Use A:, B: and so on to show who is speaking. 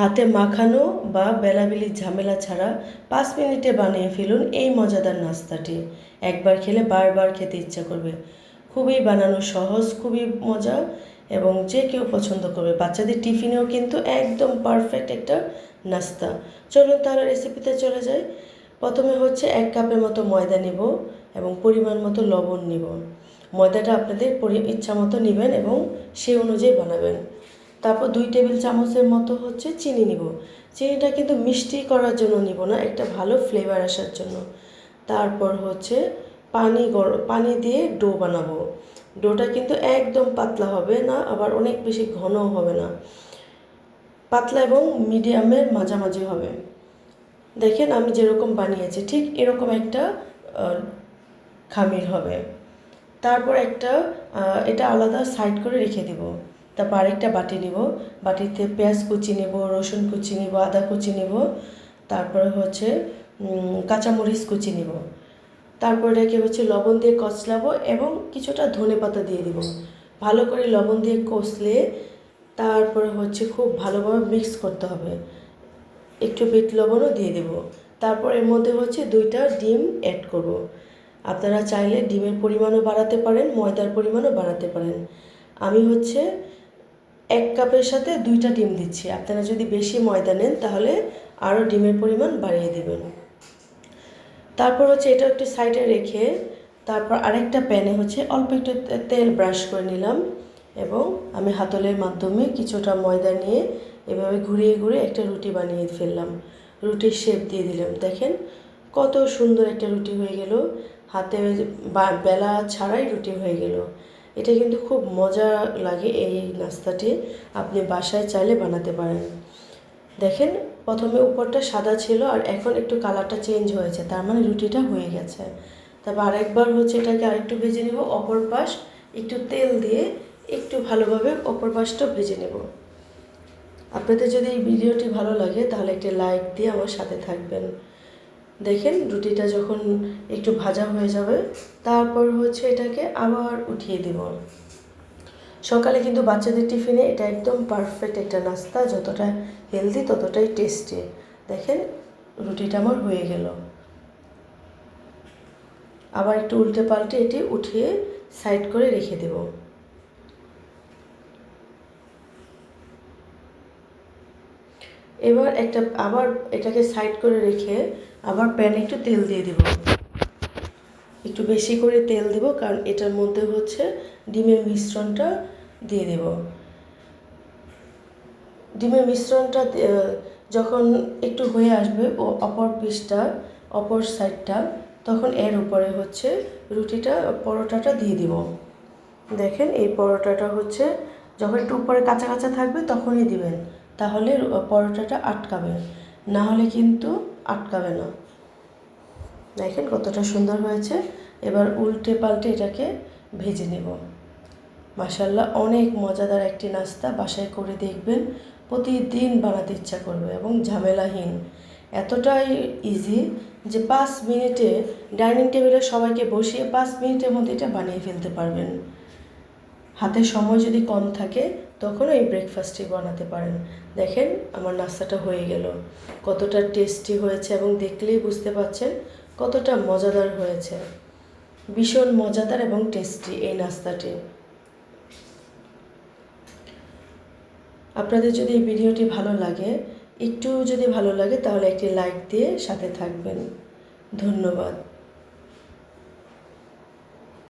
A: হাতে মাখানো বা বেলাবেলির ঝামেলা ছাড়া পাঁচ মিনিটে বানিয়ে ফেলুন এই মজাদার নাস্তাটি। একবার খেলে বারবার খেতে ইচ্ছা করবে। খুবই বানানো সহজ, খুবই মজা এবং যে কেউ পছন্দ করবে। বাচ্চাদের টিফিনেও কিন্তু একদম পারফেক্ট একটা নাস্তা। চলুন তাহলে রেসিপিতে চলে যাই। প্রথমে হচ্ছে এক কাপের মতো ময়দা নেব এবং পরিমাণ মতো লবণ নিব। ময়দাটা আপনাদের পরি, ইচ্ছা মতো নেবেন এবং সেই অনুযায়ী বানাবেন। তারপর দুই টেবিল চামচের মতো হচ্ছে চিনি নিব। চিনিটা কিন্তু মিষ্টি করার জন্য নিব না, একটা ভালো ফ্লেভার আসার জন্য। তারপর হচ্ছে পানি গরম পানি দিয়ে ডো বানাবো। ডোটা কিন্তু একদম পাতলা হবে না, আবার অনেক বেশি ঘনও হবে না। পাতলা এবং মিডিয়ামের মাঝামাঝি হবে। দেখেন আমি যেরকম বানিয়েছি, ঠিক এরকম একটা খামির হবে। তারপর একটা এটা আলাদা সাইড করে রেখে দিব। তারপর আরেকটা বাটি নিব। বাটিতে পেঁয়াজ কুচি নেব, রসুন কুচি নেব, আদা কুচি নেব। তারপরে হচ্ছে কাঁচামরিচ কুচি নেব। তারপরে এটাকে হচ্ছে লবণ দিয়ে কচলাবো এবং কিছুটা ধনে পাতা দিয়ে দিব। ভালো করে লবণ দিয়ে কষলে তারপরে হচ্ছে খুব ভালোভাবে মিক্স করতে হবে। একটু বিট লবণও দিয়ে দেব। তারপর এর মধ্যে হচ্ছে দুইটা ডিম অ্যাড করব। আপনারা চাইলে ডিমের পরিমাণও বাড়াতে পারেন, ময়দার পরিমাণও বাড়াতে পারেন। আমি হচ্ছে এক কাপের সাথে দুইটা ডিম দিচ্ছি। আপনারা যদি বেশি ময়দা নেন, তাহলে আরও ডিমের পরিমাণ বাড়িয়ে দেবেন। তারপর হচ্ছে এটা একটু সাইডে রেখে, তারপর আরেকটা প্যানে হচ্ছে অল্প একটু তেল ব্রাশ করে নিলাম এবং আমি হাতলের মাধ্যমে কিছুটা ময়দা নিয়ে এভাবে ঘুরিয়ে ঘুরিয়ে একটা রুটি বানিয়ে ফেললাম। রুটির শেপ দিয়ে দিলাম। দেখেন কত সুন্দর একটা রুটি হয়ে গেল। হাতে বেলা ছাড়াই রুটি হয়ে গেল। এটা কিন্তু খুব মজা লাগে এই নাস্তাটি। আপনি বাসায় চাইলে বানাতে পারেন। দেখেন, প্রথমে উপরটা সাদা ছিল আর এখন একটু কালারটা চেঞ্জ হয়েছে, তার মানে রুটিটা হয়ে গেছে। তারপর আরেকবার হচ্ছে এটাকে আরেকটু ভেজে নেব, অপর পাশ একটু তেল দিয়ে একটু ভালোভাবে অপর পাশটা ভেজে নেব। আপনাদের যদি এই ভিডিওটি ভালো লাগে তাহলে একটি লাইক দিয়ে আমার সাথে থাকবেন। দেখেন রুটিটা যখন একটু ভাজা হয়ে যাবে, তারপর হচ্ছে এটাকে আবার উঠিয়ে দেব। সকালে কিন্তু বাচ্চাদের টিফিনে এটা একদম পারফেক্ট একটা নাস্তা, যতটা হেলদি ততটাই টেস্টি দেখেন রুটিটা আমার হয়ে গেল। আবার একটু উল্টে পাল্টে এটি উঠিয়ে সাইড করে রেখে দেব। এবার একটা, আবার এটাকে সাইড করে রেখে আবার প্যানে একটু তেল দিয়ে দিব। একটু বেশি করে তেল দেব, কারণ এটার মধ্যে হচ্ছে ডিমের মিশ্রণটা দিয়ে দেব। ডিমের মিশ্রণটা যখন একটু হয়ে আসবে ও অপর পিসটা অপর সাইডটা তখন এর উপরে হচ্ছে রুটিটা, পরোটাটা দিয়ে দিব। দেখেন এই পরোটাটা হচ্ছে যখন একটু উপরে কাঁচা কাঁচা থাকবে তখনই দিবেন। তাহলে পরোটাটা আটকাবে। না হলে কিন্তু আটকাবে না। দেখেন কতটা সুন্দর হয়েছে। এবার উল্টে পাল্টে এটাকে ভেজে নেব। মাসাল্লাহ অনেক মজাদার একটি নাস্তা। বাসায় করে দেখবেন, প্রতিদিন বানাতে ইচ্ছা করবে এবং ঝামেলাহীন। এতটাই ইজি যে পাঁচ মিনিটে ডাইনিং টেবিলে সবাইকে বসিয়ে পাঁচ মিনিটের মধ্যে এটা বানিয়ে ফেলতে পারবেন। হাতে সময় যদি কম থাকে তখন এই ব্রেকফাস্টটি বানাতে পারেন। দেখেন, আমার নাস্তাটা হয়ে গেল। কতটা টেস্টি হয়েছে এবং দেখলেই বুঝতে পারছেন কতটা মজাদার হয়েছে। ভীষণ মজাদার এবং টেস্টি এই নাস্তাটি। আপনাদের যদি এই ভিডিওটি ভালো লাগে, একটু যদি ভালো লাগে, তাহলে একটি লাইক দিয়ে সাথে থাকবেন। ধন্যবাদ।